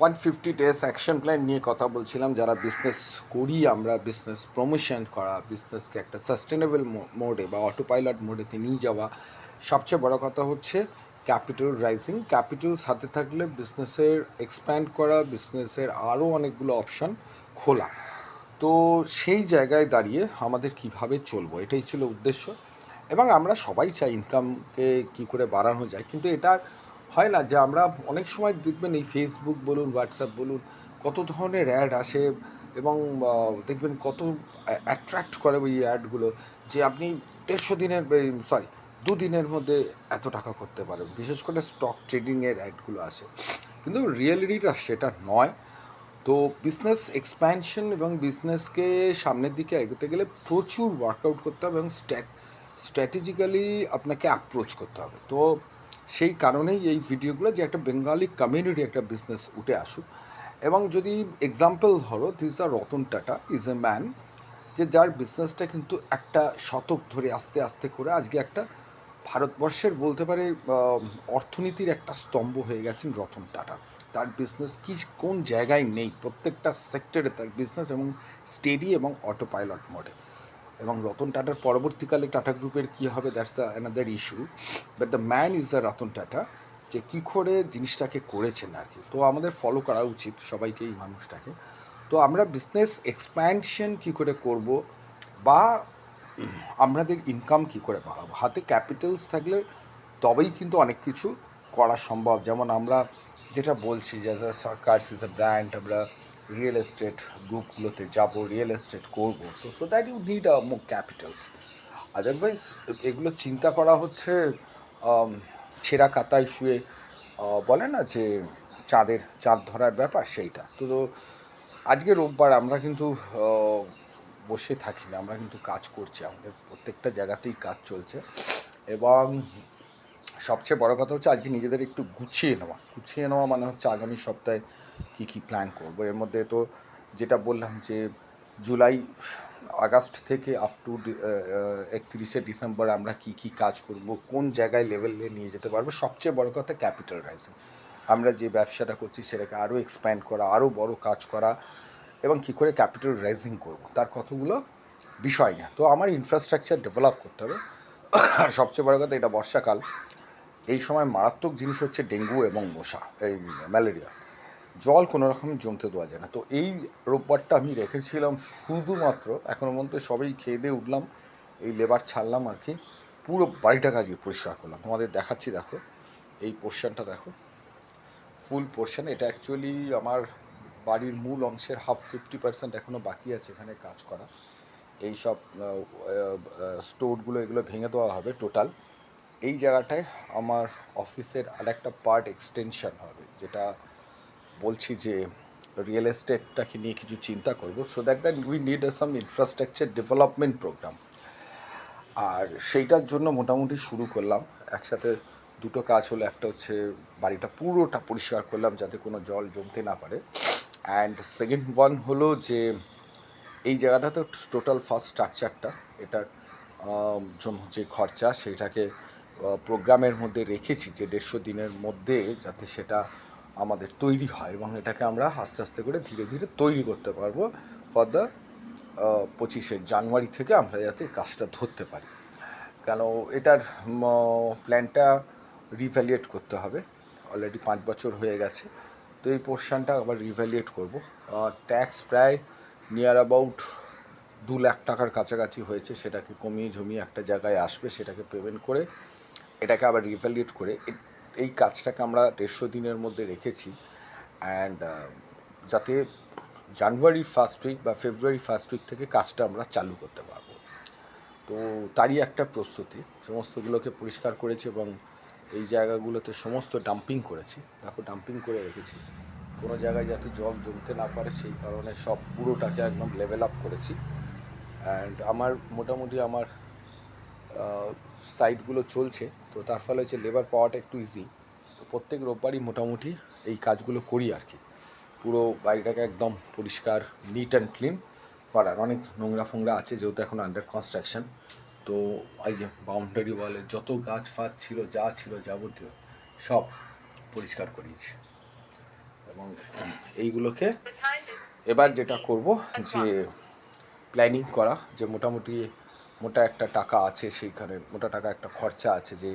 One fifty days action plan নিয়ে কথা বলছিলাম, যারা বিজনেস করি আমরা বিজনেস প্রমোশন করা বিজনেসকে একটা সাস্টেনেবল মোডে বা অটো পাইলট মোডেতে নিয়ে যাওয়া। সবচেয়ে বড় কথা হচ্ছে ক্যাপিটাল রাইজিং ক্যাপিটাল সাথে থাকলে বিজনেসের এক্সপ্যান্ড করা বিজনেসের আরও অনেকগুলো অপশন খোলা। তো সেই জায়গায় দাঁড়িয়ে আমাদের কীভাবে চলবো, এটাই ছিল উদ্দেশ্য। এবং আমরা সবাই চাই ইনকামকে কি করে বাড়ানো যায়, কিন্তু এটা হয় না যে আমরা অনেক সময় দেখবেন এই ফেসবুক বলুন হোয়াটসঅ্যাপ বলুন, কত ধরনের অ্যাড আসে এবং দেখবেন কত অ্যাট্রাক্ট করে ওই অ্যাডগুলো যে আপনি দেড়শো দিনের সরি দুদিনের মধ্যে এত টাকা করতে পারেন বিশেষ করে স্টক ট্রেডিংয়ের অ্যাডগুলো আসে। কিন্তু রিয়েলিটিটা সেটা নয়। তো বিজনেস এক্সপ্যানশন এবং বিজনেসকে সামনের দিকে এগোতে গেলে প্রচুর ওয়ার্কআউট করতে হবে এবং স্ট্র্যাটেজিক্যালি আপনাকে অ্যাপ্রোচ করতে হবে। তো সেই কারণেই এই ভিডিওগুলো যে একটা বেঙ্গলি কমিউনিটি একটা বিজনেস উঠে আসুক। এবং যদি এক্সাম্পল ধরো this R Ratan Tata is a man যে যার বিজনেসটা কিন্তু একটা শতক ধরে আস্তে আস্তে করে আজকে একটা ভারতবর্ষের বলতে পারে অর্থনীতির একটা স্তম্ভ হয়ে গেছেন রতন টাটা। তার বিজনেস কি, কোন জায়গায় নেই, প্রত্যেকটা সেক্টরে তার বিজনেস এবং স্টেডি এবং অটো পাইলট মোডে এবং রতন টাটার পরবর্তীকালে টাটা গ্রুপের কী হবে that's the another issue but the man is the Ratan Tata, যে কী করে জিনিসটাকে করেছেন আর কি তো আমাদের ফলো করা উচিত সবাইকে, এই মানুষটাকে। তো আমরা বিজনেস এক্সপ্যানশন কী করে করব বা আমাদের ইনকাম কী করে বাড়াবো? হাতে ক্যাপিটালস থাকলে তবেই কিন্তু অনেক কিছু করা সম্ভব। যেমন আমরা যেটা বলছি, যে সরকার ইজ এ ব্র্যান্ড আমরা রিয়েল এস্টেট গ্রুপগুলোতে যাব রিয়েল এস্টেট করব, তো so that you need a more capitals otherwise এগুলো চিন্তা করা হচ্ছে ছেঁড়া কাতায় শুয়ে বলে না যে চাঁদের, চাঁদ ধরার ব্যাপার, সেইটা। তো আজকে রোববার আমরা কিন্তু বসে থাকি না, আমরা কিন্তু কাজ করছি, আমাদের প্রত্যেকটা জায়গাতেই কাজ চলছে। এবং সবচেয়ে বড় কথা হচ্ছে আজকে নিজেদের একটু গুছিয়ে নেওয়া। গুছিয়ে নেওয়া মানে হচ্ছে আগামী সপ্তাহে কী কী প্ল্যান করব? এর মধ্যে তো যেটা বললাম যে জুলাই, আগস্ট থেকে আপ টু একত্রিশে ডিসেম্বর আমরা কী কী কাজ করব, কোন জায়গায় লেভেলে নিয়ে যেতে পারব, সবচেয়ে বড় কথা ক্যাপিটাল রাইজিং আমরা যে ব্যবসাটা করছি সেটাকে আরও এক্সপ্যান্ড করা আরও বড় কাজ করা এবং কী করে ক্যাপিটাল রাইজিং করব, তার কতগুলো বিষয় না তো আমার ইনফ্রাস্ট্রাকচার ডেভেলপ করতে হবে। আর সবচেয়ে বড় কথা এটা বর্ষাকাল। এই সময় মারাত্মক জিনিস হচ্ছে ডেঙ্গু এবং মশা, এই, ম্যালেরিয়া। জল কোনো রকম জমতে দেওয়া যায় না। তো এই রোববারটা আমি রেখেছিলাম শুধুমাত্র এখনও পর্যন্ত সবাই খেয়ে দিয়ে উঠলাম, এই লেবার ছাড়লাম আর কি, পুরো বাড়িটা আজকে পরিষ্কার করলাম। তোমাদের দেখাচ্ছি, দেখো, এই পোর্শনটা দেখো। ফুল পোর্শন, এটা অ্যাকচুয়ালি আমার বাড়ির মূল অংশের হাফ ফিফটি পার্সেন্ট এখনও বাকি আছে এখানে কাজ করা। এই সব স্টোরগুলো এগুলো ভেঙে দেওয়া হবে টোটাল। এই জায়গাটায় আমার অফিসের আরেকটা পার্ট এক্সটেনশন হবে, যেটা বলছি যে রিয়েল এস্টেটটাকে নিয়ে কিছু চিন্তা করব so that that we need some infrastructure development program আর সেইটার জন্য মোটামুটি শুরু করলাম, একসাথে দুটো কাজ হলো, একটা হচ্ছে বাড়িটা পুরোটা পরিষ্কার করলাম, যাতে কোনো জল জমতে না পারে। অ্যান্ড সেকেন্ড ওয়ান হলো যে এই জায়গাটা তো টোটাল ফার্স্ট স্ট্রাকচারটা এটার জন্য যে খরচা সেটাকে প্রোগ্রামের মধ্যে রেখেছি যে দেড়শো দিনের মধ্যে যাতে সেটা আমাদের তৈরি হয় এবং এটাকে আমরা আস্তে আস্তে করে ধীরে ধীরে তৈরি করতে পারব ফর দ্য পঁচিশে জানুয়ারি থেকে আমরা যাতে কাজটা ধরতে পারি। কেন এটার প্ল্যানটা রিভ্যালিয়েট করতে হবে। অলরেডি পাঁচ বছর হয়ে গেছে। তো এই পোর্শনটা আবার রিভ্যালিয়েট করব। ট্যাক্স প্রায় নিয়ার অ্যাবাউট দু লাখ টাকার কাছাকাছি হয়েছে। সেটাকে কমিয়ে ঝমিয়ে একটা জায়গায় আসবে, সেটাকে পেমেন্ট করে এটাকে আবার রিভ্যালিয়েট করে এই কাজটাকে আমরা দেড়শো দিনের মধ্যে রেখেছি। অ্যান্ড যাতে জানুয়ারি ফার্স্ট উইক বা ফেব্রুয়ারি ফার্স্ট উইক থেকে কাজটা আমরা চালু করতে পারব। তো তারই একটা প্রস্তুতি, সমস্তগুলোকে পরিষ্কার করেছি এবং এই জায়গাগুলোতে সমস্ত ডাম্পিং করেছি। দেখো ডাম্পিং করে রেখেছি। কোনো জায়গায় যাতে জল জমতে না পারে, সেই কারণে সব পুরোটাকে একদম লেভেল আপ করেছি। অ্যান্ড আমার, মোটামুটি আমার সাইটগুলো চলছে, তো তার ফলে হচ্ছে লেবার পাওয়াটা একটু ইজি তো প্রত্যেক রোববারই মোটামুটি এই কাজগুলো করি আর কি। পুরো বাড়িটাকে একদম পরিষ্কার নিট অ্যান্ড ক্লিন করার অনেক নোংরা ফোংরা আছে যেহেতু এখন আন্ডার কনস্ট্রাকশন তো এই যে বাউন্ডারি ওয়ালের যত গাছ ফাছ ছিল, যা ছিল যাবতীয় সব পরিষ্কার করিয়েছি। এবং এইগুলোকে এবার যেটা করব যে প্ল্যানিং করা, যে মোটামুটি মোটা একটা টাকা আছে সেইখানে, মোটা টাকা একটা খরচা আছে যে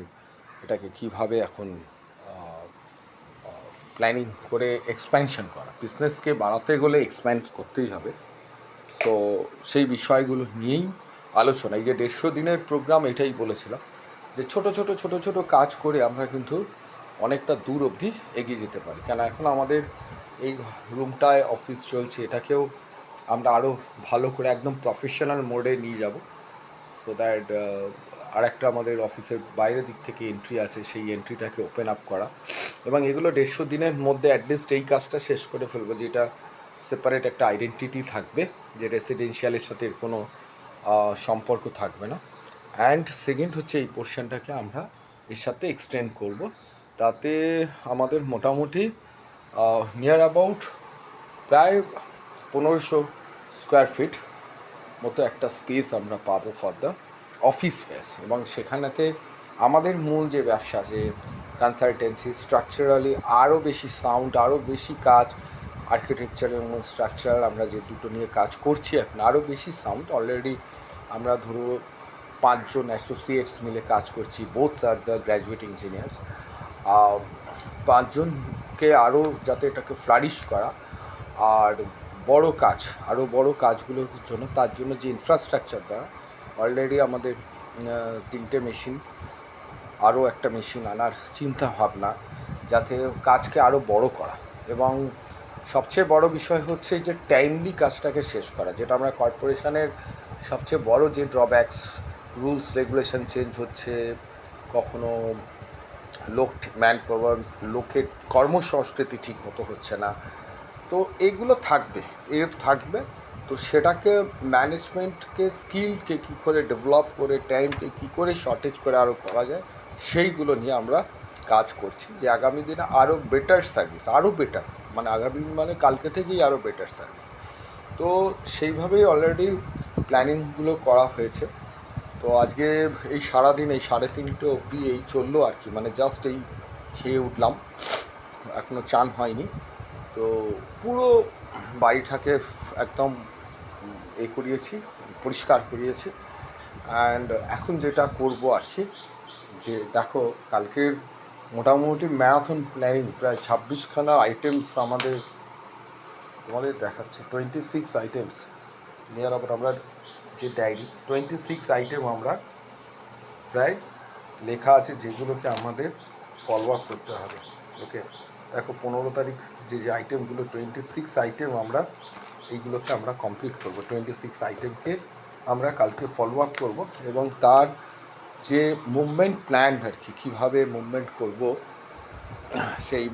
এটাকে কীভাবে এখন প্ল্যানিং করে এক্সপ্যানশন করা। বিজনেসকে বাড়াতে গেলে এক্সপ্যান্ড করতেই হবে। তো সেই বিষয়গুলো নিয়েই আলোচনা। এই যে দেড়শো দিনের প্রোগ্রাম এটাই বলেছিলাম যে ছোট ছোট ছোট ছোট কাজ করে আমরা কিন্তু অনেকটা দূর অবধি এগিয়ে যেতে পারি। কেন এখন আমাদের এই রুমটায় অফিস চলছে, এটাকেও আমরা আরও ভালো করে একদম প্রফেশনাল মোডে নিয়ে যাব। সো দ্যাট আর একটা আমাদের অফিসের বাইরের দিক থেকে এন্ট্রি আছে, সেই এন্ট্রিটাকে ওপেন আপ করা। এবং এগুলো দেড়শো দিনের মধ্যে অ্যাটলিস্ট এই কাজটা শেষ করে ফেলব যেটা সেপারেট একটা আইডেন্টিটি থাকবে, যে রেসিডেন্সিয়ালের সাথে এর কোনো সম্পর্ক থাকবে না। অ্যান্ড সেকেন্ড হচ্ছে এই পোর্শনটাকে আমরা এর সাথে এক্সটেন্ড করব। তাতে আমাদের মোটামুটি নিয়ার অ্যাবাউট প্রায় পনেরোশো স্কোয়ার ফিট মতো একটা স্পেস আমরা পাবো ফর দ্য অফিস স্পেস এবং সেখানেতে আমাদের মূল যে ব্যবসা যে কনসালটেন্সি স্ট্রাকচারালি আরও বেশি সাউন্ড আরও বেশি কাজ আর্কিটেকচার এবং স্ট্রাকচার আমরা যে দুটো নিয়ে কাজ করছি এখন আরও বেশি সাউন্ড অলরেডি আমরা ধরো পাঁচজন অ্যাসোসিয়েটস মিলে কাজ করছি বোথ আর দ্য গ্র্যাজুয়েট ইঞ্জিনিয়ার্স পাঁচজনকে আরও যাতে এটাকে ফ্লারিশ করা, আর বড় কাজ, আরও বড় কাজগুলোর জন্য তার জন্য যে ইনফ্রাস্ট্রাকচার দেওয়া অলরেডি আমাদের তিনটে মেশিন আরও একটা মেশিন আনার চিন্তা ভাবনা, যাতে কাজকে আরও বড় করা। এবং সবচেয়ে বড় বিষয় হচ্ছে যে টাইমলি কাজটাকে শেষ করা, যেটা আমরা কর্পোরেশনের সবচেয়ে বড় যে ড্রব্যাকস রুলস রেগুলেশন চেঞ্জ হচ্ছে, কখনো লোক ম্যান পাওয়ার লোকের কর্মসংস্কৃতি ঠিক মতো হচ্ছে না তো এইগুলো থাকবে এর থাকবে। তো সেটাকে ম্যানেজমেন্টকে স্কিলকে কী করে ডেভেলপ করে টাইমকে কী করে শর্টেজ করে আরও করা যায়, সেইগুলো নিয়ে আমরা কাজ করছি। যে আগামী দিনে আরও বেটার সার্ভিস আরও বেটার মানে আগামী মানে কালকে থেকেই আরও বেটার সার্ভিস তো সেইভাবেই অলরেডি প্ল্যানিংগুলো করা হয়েছে। তো আজকে এই সারাদিন, এই সাড়ে তিনটে অবধি এই চলল আর কি মানে জাস্ট এই খেয়ে উঠলাম। এখনও চান হয়নি। তো পুরো বাড়িটাকে একদম এ করিয়েছি, পরিষ্কার করিয়েছি। অ্যান্ড এখন যেটা করব আর কি, যে দেখো, কালকের মোটামুটি ম্যারাথন প্ল্যানিং প্রায় ছাব্বিশখানা আইটেমস আমাদের, তোমাদের দেখাচ্ছে টোয়েন্টি সিক্স আইটেমস নিয়ার আবার আমরা যে ডায়েরি টোয়েন্টি সিক্স আইটেম আমরা প্রায় লেখা আছে যেগুলোকে আমাদের ফলো আপ করতে হবে ওকে দেখো, পনেরো তারিখ যে যে আইটেমগুলো টোয়েন্টি সিক্স আইটেম আমরা এইগুলোকে আমরা কমপ্লিট করব। টোয়েন্টি সিক্স আইটেমকে আমরা কালকে ফলো আপ করব এবং তার যে মুভমেন্ট প্ল্যান আর কি, কীভাবে মুভমেন্ট করব, সেই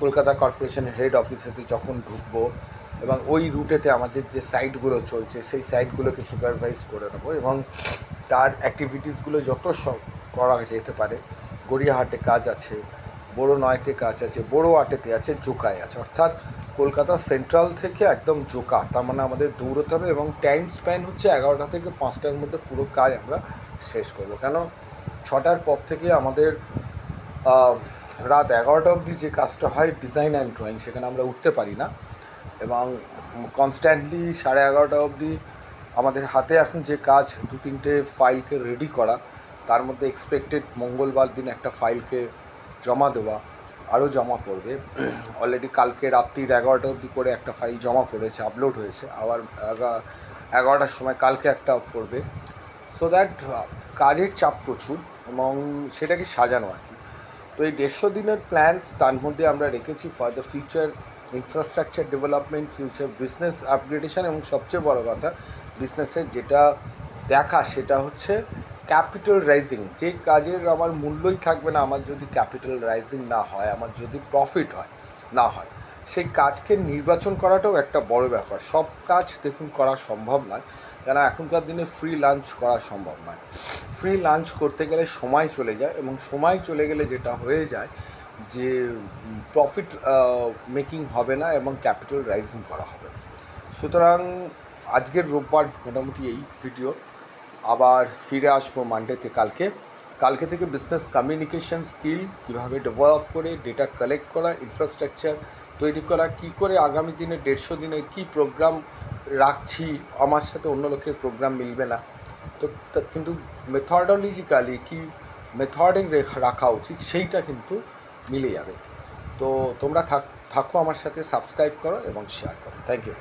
কলকাতা কর্পোরেশনের হেড অফিসেতে যখন ঢুকব এবং ওই রুটেতে আমাদের যে সাইটগুলো চলছে, সেই সাইটগুলোকে সুপারভাইজ করে নেব এবং তার অ্যাক্টিভিটিসগুলো যত সব করা যেতে পারে, গড়িয়াহাটে কাজ আছে বড় নয়তে কাজ আছে, বড়ো আটেতে আছে, জোকায় আছে। অর্থাৎ কলকাতা সেন্ট্রাল থেকে একদম জোকা, তার মানে আমাদের দৌড়তে হবে এবং টাইম স্প্যান হচ্ছে এগারোটা থেকে পাঁচটার মধ্যে পুরো কাজ আমরা শেষ করব। কেন? ছটার পর থেকে আমাদের রাত এগারোটা অবধি যে কাজটা হয় ডিজাইন অ্যান্ড ড্রয়িং, সেখানে আমরা উঠতে পারি না। এবং কনস্ট্যান্টলি সাড়ে এগারোটা অবধি আমাদের হাতে এখন যে কাজ দু তিনটে ফাইলকে রেডি করা, তার মধ্যে এক্সপেক্টেড মঙ্গলবার দিন একটা ফাইলকে জমা দেওয়া, আরও জমা পড়বে। অলরেডি কালকে রাত্রির এগারোটা অবধি করে একটা ফাইল জমা পড়েছে আপলোড হয়েছে। আবার এগারোটার সময় কালকে একটা পড়বে। সো দ্যাট কাজের চাপ প্রচুর এবং সেটাকে সাজানো আর কি। তো এই দেড়শো দিনের প্ল্যানস তার মধ্যে আমরা রেখেছি for the future infrastructure development future business upgradation এবং সবচেয়ে বড় কথা বিজনেসের যেটা দেখা সেটা হচ্ছে ক্যাপিটাল রাইজিং যে কাজের আমার মূল্যই থাকবে না, আমার যদি ক্যাপিটাল রাইজিং না হয়, আমার যদি প্রফিট হয়, না হয়, সেই কাজকে নির্বাচন করাটাও একটা বড় ব্যাপার। সব কাজ দেখুন করা সম্ভব নয়, কেন এখনকার দিনে ফ্রি লাঞ্চ করা সম্ভব নয়। ফ্রি লাঞ্চ করতে গেলে সময় চলে যায় এবং সময় চলে গেলে যেটা হয়ে যায় যে প্রফিট মেকিং হবে না এবং ক্যাপিটাল রাইজিং করা হবে না। সুতরাং আজকের রোববার মোটামুটি এই ভিডিও আবার ফিরে আসব মানডেতে কালকে। কালকে থেকে বিজনেস কমিউনিকেশন স্কিল কীভাবে ডেভেলপ করে ডেটা কালেক্ট করা ইনফ্রাস্ট্রাকচার তৈরি করা, কি করে আগামী দিনে দেড়শো দিনে কি প্রোগ্রাম রাখছি, আমার সাথে অন্য লোকের প্রোগ্রাম মিলবে না। তো কিন্তু মেথডোলজিক্যালি কি মেথডিং রাখা উচিত সেইটা কিন্তু মিলে যাবে। তো তোমরা থাক, থাকো আমার সাথে সাবস্ক্রাইব করো এবং শেয়ার করো। Thank you